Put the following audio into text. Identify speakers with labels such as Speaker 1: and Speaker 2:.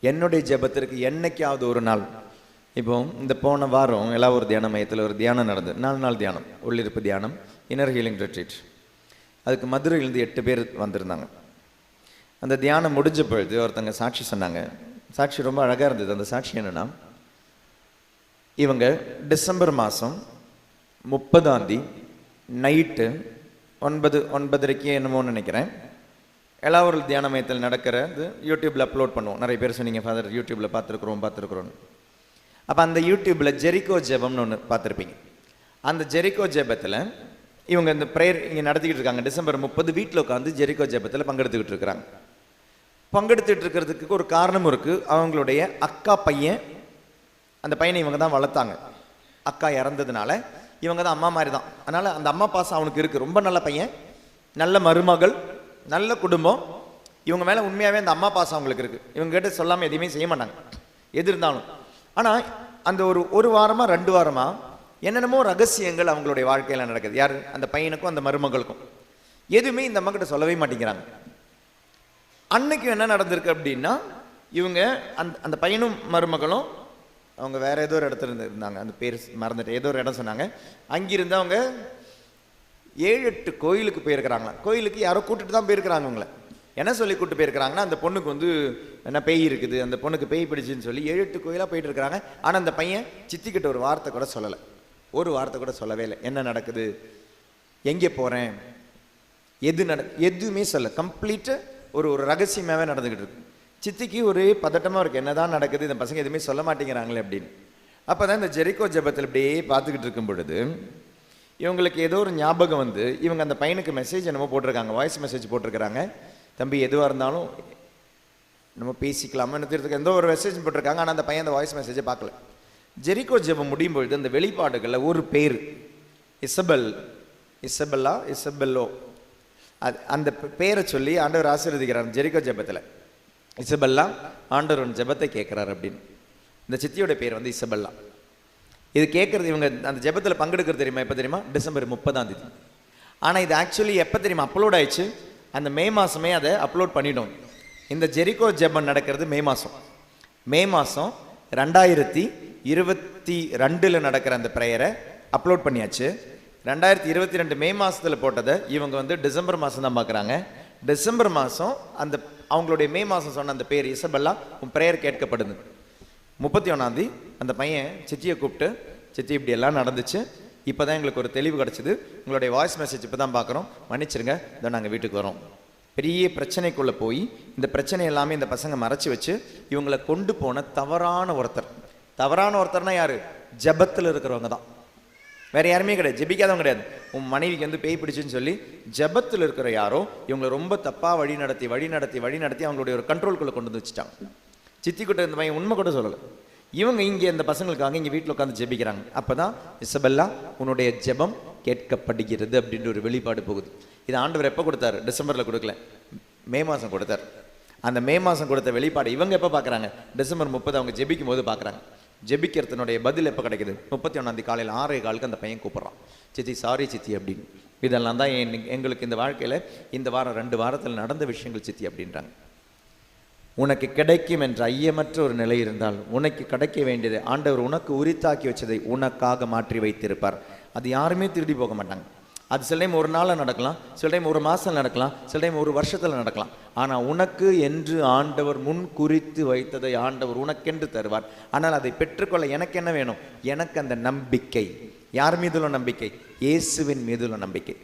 Speaker 1: என்னுடைய ஜெபத்திற்கு என்னைக்காவது ஒரு நாள். இப்போ இந்த போன வாரம் எல்லா ஒரு தியான மையத்தில் ஒரு தியானம் நடந்தது. நாலு நாள் தியானம். உள்ளிருப்பு தியானம் இன்னர் ஹீலிங் ரெட்ரீட் அதுக்கு மதுரையிலேருந்து எட்டு பேர் வந்திருந்தாங்க. அந்த தியானம் முடிஞ்ச பொழுது ஒருத்தங்க சாட்சி சொன்னாங்க. சாட்சி ரொம்ப அழகாக இருந்தது. அந்த சாட்சி என்னென்னா இவங்க டிசம்பர் மாதம் முப்பதாந்தி நைட்டு ஒன்பது ஒன்பதரைக்கு என்னமோன்னு நினைக்கிறேன். எல்லாவூர் தியான மையத்தில் நடக்கிறது யூடியூப்பில் அப்லோட் பண்ணுவோம். நிறைய பேர் சொன்னீங்க ஃபாதர் யூடியூப்பில் பார்த்துருக்குறோம் பார்த்துருக்குறோன்னு அப்போ அந்த யூடியூப்பில் ஜெரிகோ ஜெபம்னு ஒன்று பார்த்துருப்பீங்க. அந்த ஜெரிகோ ஜெபத்தில் இவங்க இந்த ப்ரேயர் இங்கே நடத்திக்கிட்டு இருக்காங்க. டிசம்பர் முப்பது வீட்டில் உட்காந்து ஜெரிகோ ஜெபத்தில் பங்கெடுத்துக்கிட்டு இருக்கிறாங்க. பங்கெடுத்துட்டு இருக்கிறதுக்கு ஒரு காரணமும் இருக்குது அவங்களுடைய அக்கா பையன் அந்த பையனை இவங்க தான் வளர்த்தாங்க. அக்கா இறந்ததுனால இவங்க தான் அம்மா மாதிரி தான் அதனால் அந்த அம்மா பாசம் அவனுக்கு இருக்குது ரொம்ப நல்ல பையன் நல்ல மருமகள் நல்ல குடும்பம். இவங்க மேலே உண்மையாகவே அந்த அம்மா பாசம் அவங்களுக்கு இருக்குது இவங்க கிட்ட சொல்லாமல் எதையுமே செய்ய மாட்டாங்க. எது இருந்தாலும். ஆனால் அந்த ஒரு ஒரு வாரமாக ரெண்டு வாரமாக என்னென்னமோ ரகசியங்கள் அவங்களுடைய வாழ்க்கையில் நடக்குது. யார்? அந்த பையனுக்கும் அந்த மருமகளுக்கும். எதுவுமே இந்த அம்மா கிட்ட சொல்லவே மாட்டேங்கிறாங்க. அன்னைக்கு என்ன நடந்திருக்கு அப்படின்னா இவங்க அந்த அந்த பையனும் மருமகளும் அவங்க வேற ஏதோ ஒரு இடத்துல இருந்து இருந்தாங்க. அந்த பேர் மறந்துட்டு ஏதோ ஒரு இடம் சொன்னாங்க. அங்கிருந்து அவங்க ஏழு எட்டு கோயிலுக்கு போயிருக்கிறாங்களாம் கோயிலுக்கு யாரோ கூட்டிட்டு தான் போயிருக்கிறாங்க அவங்கள என்ன சொல்லி கூட்டு போயிருக்கிறாங்கன்னா அந்த பொண்ணுக்கு வந்து என்ன பேய் இருக்குது அந்த பொண்ணுக்கு பேய் பிடிச்சுன்னு சொல்லி ஏழு எட்டு கோயிலாக போயிட்டு இருக்கிறாங்க. ஆனால் அந்த பையன் சித்திக்கிட்ட ஒரு வார்த்தை கூட சொல்லலை. ஒரு வார்த்தை கூட சொல்லவே இல்லை. என்ன நடக்குது? எங்கே போகிறேன் எது நட எதுவுமே சொல்ல கம்ப்ளீட்டாக ஒரு ஒரு ரகசியமாகவே நடந்துக்கிட்டு இருக்கு. சித்திக்கு ஒரே பதட்டமாக இருக்குது என்னதான் நடக்குது? இந்த பசங்க எதுவுமே சொல்ல மாட்டேங்கிறாங்களே அப்படின்னு. அப்போ தான் இந்த ஜெரிகோ ஜெபத்தில் இப்படியே பார்த்துக்கிட்டு இருக்கும் பொழுது இவங்களுக்கு ஏதோ ஒரு ஞாபகம் வந்து இவங்க அந்த பையனுக்கு மெசேஜ் என்னமோ போட்டிருக்காங்க வாய்ஸ் மெசேஜ் போட்டிருக்கிறாங்க. தம்பி எதுவாக இருந்தாலும் நம்ம பேசிக்கலாமா? தெரிஞ்சுக்க எந்த ஒரு மெசேஜ் போட்டிருக்காங்க ஆனால் அந்த பையன் அந்த வாய்ஸ் மெசேஜை பார்க்கல. ஜெரிகோ ஜெபம் முடியும் பொழுது அந்த வெளிப்பாடுகளில் ஒரு பேர் இசபெல் இசபெல்லா இசபெல்லோ. அது அந்த பேரை சொல்லி ஆண்டவர் ஆசீர்வதிக்கிறார் ஜெரிகோ ஜெபத்தில். இசபெல்லா ஆண்டவர் ஜெபத்தை கேட்குறாரு அப்படின்னு. இந்த சித்தியோட பேர் வந்து இசபெல்லா. இது கேட்குறது இவங்க அந்த ஜெபத்தில் பங்கெடுக்கிறது தெரியுமா? எப்போ தெரியுமா? டிசம்பர் முப்பதாம் தேதி. ஆனால் இது ஆக்சுவலி எப்போ தெரியுமா? அப்லோட் ஆயிடுச்சு. அந்த மே மாதமே அதை அப்லோட் பண்ணிடும் இந்த ஜெரிகோ ஜெபம் நடக்கிறது மே மாதம் மே மாதம் ரெண்டாயிரத்தி இருபத்தி ரெண்டில் நடக்கிற அந்த ப்ரேயரை அப்லோட் பண்ணியாச்சு. ரெண்டாயிரத்தி இருபத்தி ரெண்டு மே மாதத்தில் போட்டதை இவங்க வந்து டிசம்பர் மாதம் தான் பார்க்குறாங்க டிசம்பர் மாதம் அந்த அவங்களுடைய மே மாதம் சொன்ன அந்த பேர் இசபெல்லா உன் ப்ரேயர் கேட்கப்படுது. முப்பத்தி ஒன்றாந்தி அந்த பையன் சித்தியை கூப்பிட்டு சித்தி இப்படி எல்லாம் நடந்துச்சு. இப்போ தான் எங்களுக்கு ஒரு தெளிவு கிடச்சிது. உங்களுடைய வாய்ஸ் மெசேஜ் இப்போ தான் பார்க்குறோம். மன்னிச்சிருங்க. இதோ நாங்கள் வீட்டுக்கு வரோம். பெரிய பிரச்சனைக்குள்ளே போய் இந்த பிரச்சனை எல்லாமே இந்த பசங்க மறைச்சி வச்சு இவங்களை கொண்டு போன தவறான ஒருத்தர். தவறான ஒருத்தர்னா யார்? ஜெபத்தில் இருக்கிறவங்க தான். வேற யாருமே கிடையாது. ஜெபிக்காதவங்க கிடையாது. உன் மனைவிக்கு வந்து பேய் பிடிச்சுன்னு சொல்லி ஜெபத்தில் இருக்கிற யாரோ இவங்களை ரொம்ப தப்பாக வழி நடத்தி வழி நடத்தி வழி நடத்தி அவங்களுடைய ஒரு கண்ட்ரோல்குள்ளே கொண்டு வந்து வச்சுட்டாங்க. சித்தி கிட்ட இந்த பையன் உண்மை கூட சொல்லலை. இவங்க இங்கே இந்த பசங்களுக்காக இங்கே வீட்டில் உட்காந்து ஜெபிக்கிறாங்க. அப்போ தான் இசபெல்லா உன்னுடைய ஜெபம் கேட்கப்படுகிறது அப்படின்ற ஒரு வெளிப்பாடு போகுது. இது ஆண்டவர் எப்போ கொடுத்தாரு? டிசம்பரில் கொடுக்கல. மே மாதம் கொடுத்தாரு. அந்த மே மாதம் கொடுத்த வெளிப்பாடு இவங்க எப்போ பார்க்குறாங்க? டிசம்பர் முப்பது அவங்க ஜெபிக்கும் போது பார்க்குறாங்க. ஜெபிக்கிறதுனுடைய பதில் எப்போ கிடைக்குது? முப்பத்தி ஒன்றாந்தி காலையில் ஆறே காலுக்கு அந்த பையன் கூப்பிட்றான். சித்தி சாரி சித்தி அப்படின்னு. இதெல்லாம் தான் எங்களுக்கு இந்த வாழ்க்கையில் இந்த வாரம் ரெண்டு வாரத்தில் நடந்த விஷயங்கள் சித்தி அப்படின்றாங்க. உனக்கு கிடைக்கும் என்ற ஐயமற்ற ஒரு நிலை இருந்தால் உனக்கு கிடைக்க வேண்டியது ஆண்டவர் உனக்கு உரித்தாக்கி வச்சதை உனக்காக மாற்றி வைத்திருப்பார். அது யாருமே திருடி போக மாட்டாங்க. அது சில டைம் ஒரு நாளில் நடக்கலாம் சில டைம் ஒரு மாதம் நடக்கலாம் சில டைம் ஒரு வருஷத்தில் நடக்கலாம். ஆனால் உனக்கு என்று ஆண்டவர் முன் குறித்து வைத்ததை ஆண்டவர் உனக்கென்று தருவார். ஆனால் அதை பெற்றுக்கொள்ள எனக்கு என்ன வேணும்? எனக்கு அந்த நம்பிக்கை. யார் மீதுள்ள நம்பிக்கை? இயேசுவின் மீதுள்ள நம்பிக்கை.